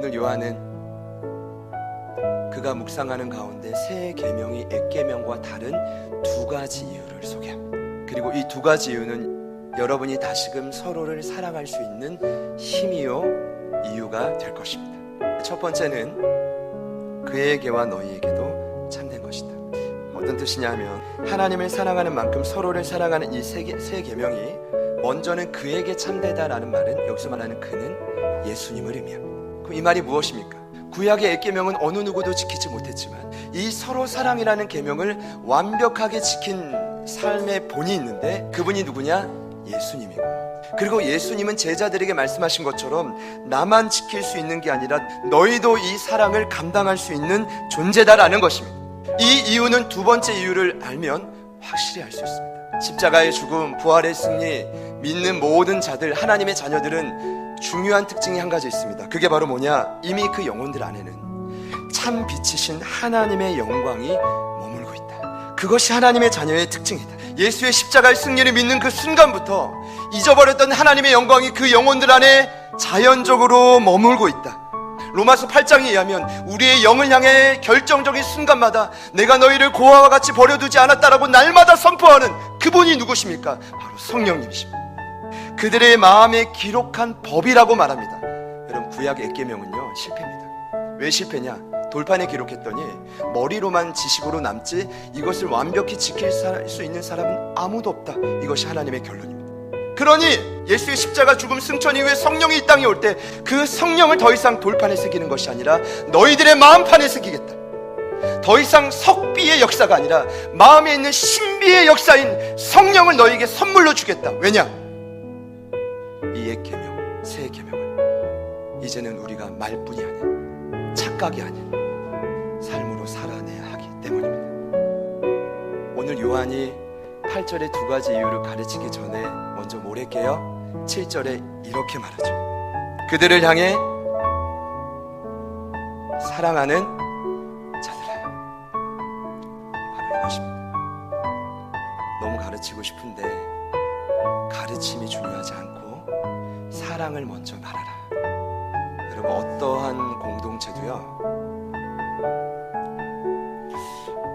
오늘 요한은 그가 묵상하는 가운데 새 계명이 액 계명과 다른 두 가지 이유를 소개합니다. 그리고 이 두 가지 이유는 여러분이 다시금 서로를 사랑할 수 있는 힘이요 이유가 될 것입니다. 첫 번째는 그에게와 너희에게도 참된 것이다. 어떤 뜻이냐면 하나님을 사랑하는 만큼 서로를 사랑하는 이세 세 계명이 먼저는 그에게 참되다라는 말은 여기서 말하는 그는 예수님을 의미합니다. 그럼 이 말이 무엇입니까? 구약의 액 계명은 어느 누구도 지키지 못했지만 이 서로 사랑이라는 계명을 완벽하게 지킨 삶의 본이 있는데 그분이 누구냐? 예수님이고 그리고 예수님은 제자들에게 말씀하신 것처럼 나만 지킬 수 있는 게 아니라 너희도 이 사랑을 감당할 수 있는 존재다라는 것입니다. 이 이유는 두 번째 이유를 알면 확실히 알 수 있습니다. 십자가의 죽음, 부활의 승리, 믿는 모든 자들, 하나님의 자녀들은 중요한 특징이 한 가지 있습니다. 그게 바로 뭐냐? 이미 그 영혼들 안에는 참 빛이신 하나님의 영광이 머물고 있다. 그것이 하나님의 자녀의 특징이다. 예수의 십자가의 승리를 믿는 그 순간부터 잊어버렸던 하나님의 영광이 그 영혼들 안에 자연적으로 머물고 있다. 로마서 8장에 의하면 우리의 영을 향해 결정적인 순간마다 내가 너희를 고아와 같이 버려두지 않았다라고 날마다 선포하는 그분이 누구십니까? 바로 성령님이십니다. 그들의 마음에 기록한 법이라고 말합니다. 여러분 구약의 액계명은요 실패입니다. 왜 실패냐? 돌판에 기록했더니 머리로만 지식으로 남지 이것을 완벽히 지킬 사- 수 있는 사람은 아무도 없다. 이것이 하나님의 결론입니다. 그러니 예수의 십자가 죽음 승천 이후에 성령이 이 땅에 올 때 그 성령을 더 이상 돌판에 새기는 것이 아니라 너희들의 마음판에 새기겠다. 더 이상 석비의 역사가 아니라 마음에 있는 신비의 역사인 성령을 너희에게 선물로 주겠다. 왜냐? 이의 계명, 새 계명은 이제는 우리가 말뿐이 아닌 착각이 아닌 삶으로 살아내야 하기 때문입니다. 오늘 요한이 8절의 두 가지 이유를 가르치기 전에 먼저 뭘 할게요? 7절에 이렇게 말하죠. 그들을 향해 사랑하는 자들아. 바로 이것입니다. 너무 가르치고 싶은데 가르침이 중요하지 않고 사랑을 먼저 말하라. 여러분 어떠한 공동체도요.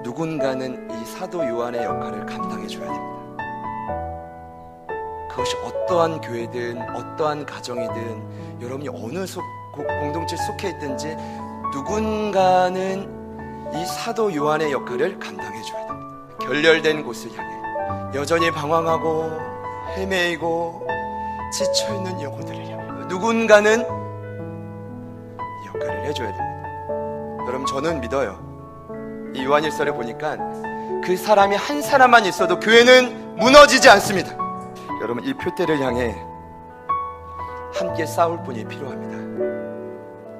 누군가는 이 사도 요한의 역할을 감당해 줘야 됩니다. 그것이 어떠한 교회든 어떠한 가정이든 여러분이 어느 속, 고- 공동체 속해 있든지 누군가는 이 사도 요한의 역할을 감당해 줘야 됩니다. 결렬된 곳을 향해 여전히 방황하고 헤매이고 지쳐 있는 영혼들을 향해 누군가는 이 역할을 해줘야 됩니다. 여러분 저는 믿어요. 이 요한일서를 보니까 그 사람이 한 사람만 있어도 교회는 무너지지 않습니다. 여러분 이 표대를 향해 함께 싸울 분이 필요합니다.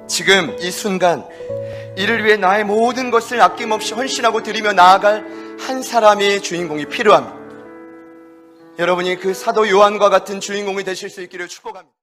지금 이 순간 이를 위해 나의 모든 것을 아낌없이 헌신하고 드리며 나아갈 한 사람의 주인공이 필요합니다. 여러분이 그 사도 요한과 같은 주인공이 되실 수 있기를 축복합니다.